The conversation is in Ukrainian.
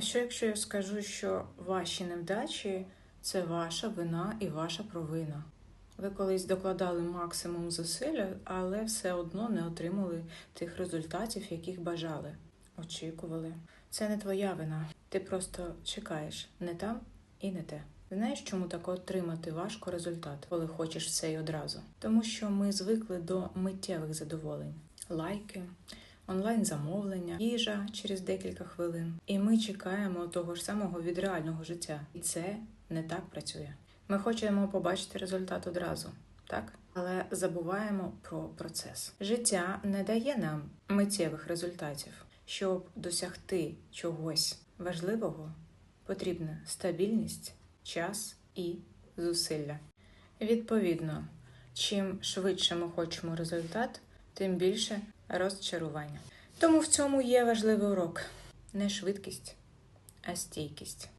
Що якщо я скажу, що ваші невдачі це ваша вина і ваша провина? Ви колись докладали максимум зусилля, але все одно не отримали тих результатів, яких бажали, очікували. Це не твоя вина. Ти просто чекаєш не там і не те. Знаєш, чому так отримати важко результат, коли хочеш все і одразу? Тому що ми звикли до миттєвих задоволень, лайки, онлайн-замовлення, їжа через декілька хвилин. І ми чекаємо того ж самого від реального життя. І це не так працює. Ми хочемо побачити результат одразу, так? Але забуваємо про процес. Життя не дає нам миттєвих результатів. Щоб досягти чогось важливого, потрібна стабільність, час і зусилля. Відповідно, чим швидше ми хочемо результат, тим більше розчарування. Тому в цьому є важливий урок не швидкість, а стійкість.